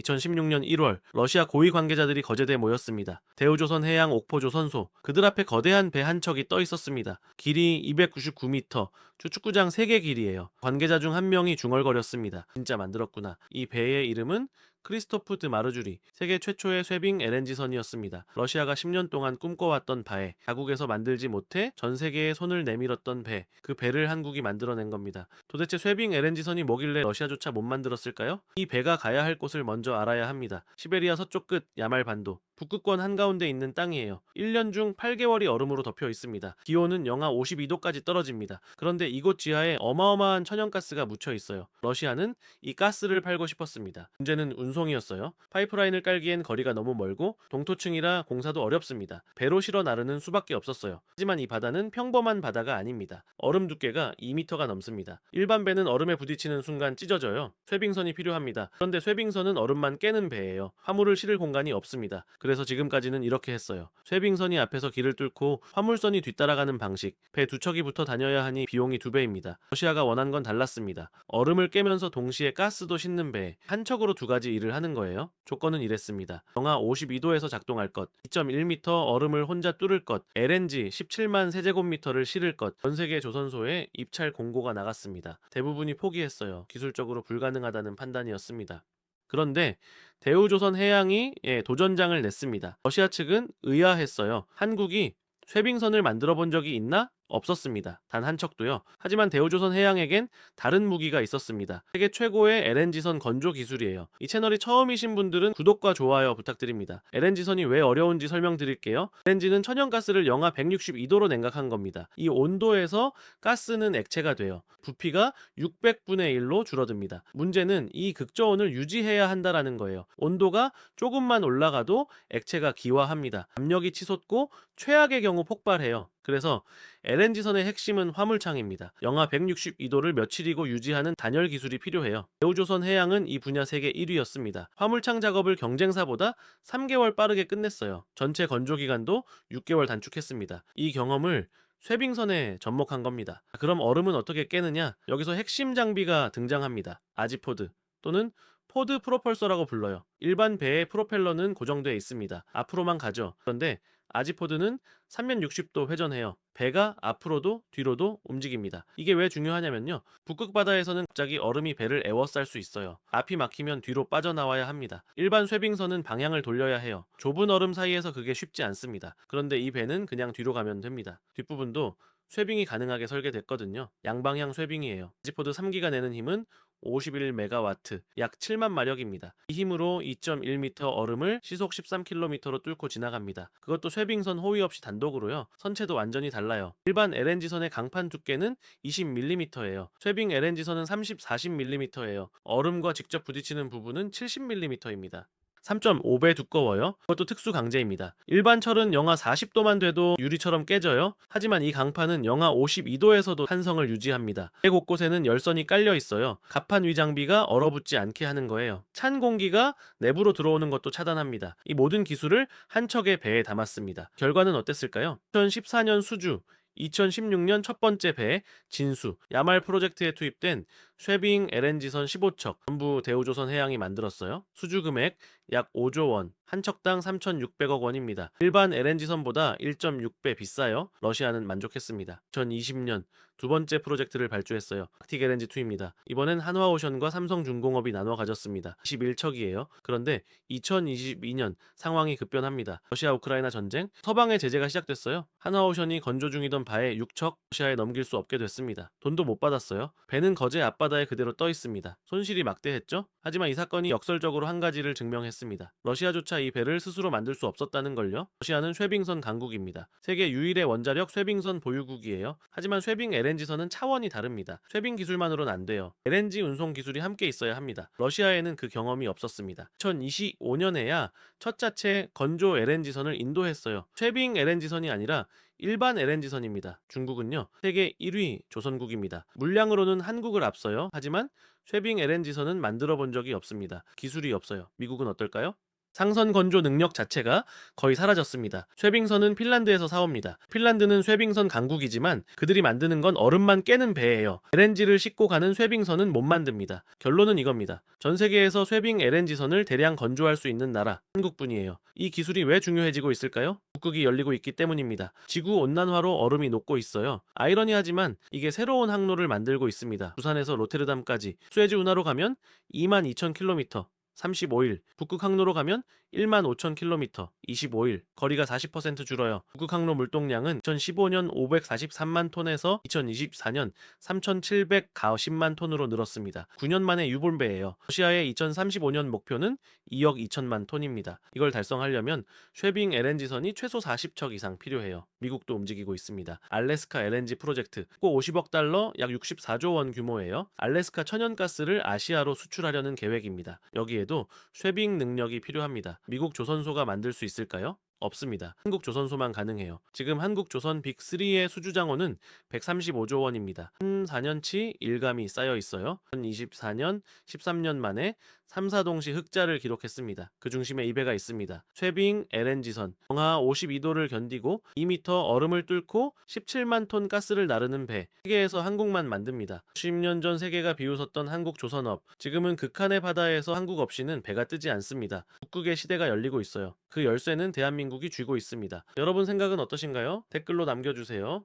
2016년 1월 러시아 고위 관계자들이 거제대에 모였습니다. 대우조선 해양 옥포조 선소 그들 앞에 거대한 배 한 척이 떠 있었습니다. 길이 299m, 주 축구장 3개 길이에요. 관계자 중 한 명이 중얼거렸습니다. 진짜 만들었구나. 이 배의 이름은 크리스토프 드 마르주리, 세계 최초의 쇄빙 LNG선이었습니다. 러시아가 10년 동안 꿈꿔왔던 바에 자국에서 만들지 못해 전 세계에 손을 내밀었던 배, 그 배를 한국이 만들어낸 겁니다. 도대체 쇄빙 LNG선이 뭐길래 러시아조차 못 만들었을까요? 이 배가 가야 할 곳을 먼저 알아야 합니다. 시베리아 서쪽 끝 야말 반도, 북극권 한가운데 있는 땅이에요. 1년 중 8개월이 얼음으로 덮여 있습니다. 기온은 영하 52도까지 떨어집니다. 그런데 이곳 지하에 어마어마한 천연가스가 묻혀 있어요. 러시아는 이 가스를 팔고 싶었습니다. 문제는 운송이었어요. 파이프라인을 깔기엔 거리가 너무 멀고 동토층이라 공사도 어렵습니다. 배로 실어 나르는 수밖에 없었어요. 하지만 이 바다는 평범한 바다가 아닙니다. 얼음 두께가 2m가 넘습니다. 일반 배는 얼음에 부딪히는 순간 찢어져요. 쇄빙선이 필요합니다. 그런데 쇄빙선은 얼음만 깨는 배예요. 화물을 실을 공간이 없습니다. 그래서 지금까지는 이렇게 했어요. 쇄빙선이 앞에서 길을 뚫고 화물선이 뒤따라가는 방식. 배 두 척이 붙어 다녀야 하니 비용이 두 배입니다. 러시아가 원한 건 달랐습니다. 얼음을 깨면서 동시에 가스도 싣는 배. 한 척으로 두 가지 일을 하는 거예요. 조건은 이랬습니다. 영하 52도에서 작동할 것, 2.1m 얼음을 혼자 뚫을 것, LNG 17만 세제곱미터를 실을 것, 전 세계 조선소에 입찰 공고가 나갔습니다. 대부분이 포기했어요. 기술적으로 불가능하다는 판단이었습니다. 그런데 대우조선 해양이 예, 도전장을 냈습니다. 러시아 측은 의아했어요. 한국이 쇄빙선을 만들어 본 적이 있나? 없었습니다. 단 한 척도요. 하지만 대우조선 해양에겐 다른 무기가 있었습니다. 세계 최고의 LNG선 건조 기술이에요. 이 채널이 처음이신 분들은 구독과 좋아요 부탁드립니다. LNG선이 왜 어려운지 설명드릴게요. LNG는 천연가스를 영하 162도로 냉각한 겁니다. 이 온도에서 가스는 액체가 돼요. 부피가 600분의 1로 줄어듭니다. 문제는 이 극저온을 유지해야 한다라는 거예요. 온도가 조금만 올라가도 액체가 기화합니다. 압력이 치솟고 최악의 경우 폭발해요. 그래서 LNG선의 핵심은 화물창입니다. 영하 162도를 며칠이고 유지하는 단열 기술이 필요해요. 대우조선 해양은 이 분야 세계 1위였습니다. 화물창 작업을 경쟁사보다 3개월 빠르게 끝냈어요. 전체 건조 기간도 6개월 단축했습니다. 이 경험을 쇄빙선에 접목한 겁니다. 그럼 얼음은 어떻게 깨느냐? 여기서 핵심 장비가 등장합니다. 아지포드 또는 포드 프로펄서라고 불러요. 일반 배의 프로펠러는 고정되어 있습니다. 앞으로만 가죠. 그런데 아지포드는 360도 회전해요. 배가 앞으로도 뒤로도 움직입니다. 이게 왜 중요하냐면요. 북극 바다에서는 갑자기 얼음이 배를 에워쌀 수 있어요. 앞이 막히면 뒤로 빠져나와야 합니다. 일반 쇄빙선은 방향을 돌려야 해요. 좁은 얼음 사이에서 그게 쉽지 않습니다. 그런데 이 배는 그냥 뒤로 가면 됩니다. 뒷부분도 쇄빙이 가능하게 설계됐거든요. 양방향 쇄빙이에요. 지포드 3기가 내는 힘은 51메가와트, 약 7만 마력입니다. 이 힘으로 2.1m 얼음을 시속 13km로 뚫고 지나갑니다. 그것도 쇄빙선 호위 없이 단독으로요. 선체도 완전히 달라요. 일반 LNG선의 강판 두께는 20mm예요. 쇄빙 LNG선은 30, 40mm예요. 얼음과 직접 부딪히는 부분은 70mm입니다. 3.5배 두꺼워요. 그것도 특수 강제입니다. 일반 철은 영하 40도만 돼도 유리처럼 깨져요. 하지만 이 강판은 영하 52도에서도 탄성을 유지합니다. 배 곳곳에는 열선이 깔려 있어요. 갑판 위 장비가 얼어붙지 않게 하는 거예요. 찬 공기가 내부로 들어오는 것도 차단합니다. 이 모든 기술을 한 척의 배에 담았습니다. 결과는 어땠을까요? 2014년 수주 2016년 첫 번째 배 진수 야말 프로젝트에 투입된 쇄빙 LNG선 15척 전부 대우조선 해양이 만들었어요. 수주 금액 약 5조 원, 한 척당 3,600억 원입니다. 일반 LNG선보다 1.6배 비싸요. 러시아는 만족했습니다. 2020년 두 번째 프로젝트를 발주했어요. 아틱 LNG2입니다. 이번엔 한화오션과 삼성중공업이 나눠 가졌습니다. 21척이에요. 그런데 2022년 상황이 급변합니다. 러시아 우크라이나 전쟁, 서방의 제재가 시작됐어요. 한화오션이 건조 중이던 바에 6척 러시아에 넘길 수 없게 됐습니다. 돈도 못 받았어요. 배는 거제 앞바다에 그대로 떠 있습니다. 손실이 막대했죠? 하지만 이 사건이 역설적으로 한 가지를 증명했습니다. 러시아조차 이 배를 스스로 만들 수 없었다는 걸요. 러시아는 쇄빙선 강국입니다. 세계 유일의 원자력 쇄빙선 보유국이에요. 하지만 쇄빙 LNG선은 차원이 다릅니다. 쇄빙 기술만으로는 안 돼요. LNG 운송 기술이 함께 있어야 합니다. 러시아에는 그 경험이 없었습니다. 2025년에야 첫 자체 건조 LNG선을 인도했어요. 쇄빙 LNG선이 아니라 일반 LNG선입니다. 중국은요, 세계 1위 조선국입니다. 물량으로는 한국을 앞서요. 하지만 쇄빙 LNG선은 만들어 본 적이 없습니다. 기술이 없어요. 미국은 어떨까요? 상선 건조 능력 자체가 거의 사라졌습니다. 쇠빙선은 핀란드에서 사옵니다. 핀란드는 쇠빙선 강국이지만 그들이 만드는 건 얼음만 깨는 배예요. LNG를 싣고 가는 쇠빙선은 못 만듭니다. 결론은 이겁니다. 전 세계에서 쇠빙 LNG선을 대량 건조할 수 있는 나라 한국뿐이에요. 이 기술이 왜 중요해지고 있을까요? 북극이 열리고 있기 때문입니다. 지구 온난화로 얼음이 녹고 있어요. 아이러니하지만 이게 새로운 항로를 만들고 있습니다. 부산에서 로테르담까지 수에즈 운하로 가면 22,000km 35일, 북극 항로로 가면 1만 5천 킬로미터, 25일, 거리가 40% 줄어요. 북극 항로 물동량은 2015년 543만 톤에서 2024년 3,740만 톤으로 늘었습니다. 9년 만에 유볼배예요. 러시아의 2035년 목표는 2억 2천만 톤입니다. 이걸 달성하려면 쉐빙 LNG선이 최소 40척 이상 필요해요. 미국도 움직이고 있습니다. 알래스카 LNG 프로젝트, 꼭 50억 달러, 약 64조 원 규모예요. 알래스카 천연가스를 아시아로 수출하려는 계획입니다. 여기에 도 쉐빙 능력이 필요합니다. 미국 조선소가 만들 수 있을까요? 없습니다. 한국 조선소만 가능해요. 지금 한국 조선 빅3의 수주장호는 135조 원입니다. 한 4년치 일감이 쌓여 있어요. 2024년 13년 만에 3, 4동시 흑자를 기록했습니다. 그 중심에 이 배가 있습니다. 최빙 LNG선 영하 52도를 견디고 2m 얼음을 뚫고 17만 톤 가스를 나르는 배. 세계에서 한국만 만듭니다. 10년 전 세계가 비웃었던 한국 조선업. 지금은 극한의 바다에서 한국 없이는 배가 뜨지 않습니다. 북극의 시대가 열리고 있어요. 그 열쇠는 대한민국이 쥐고 있습니다. 여러분 생각은 어떠신가요? 댓글로 남겨주세요.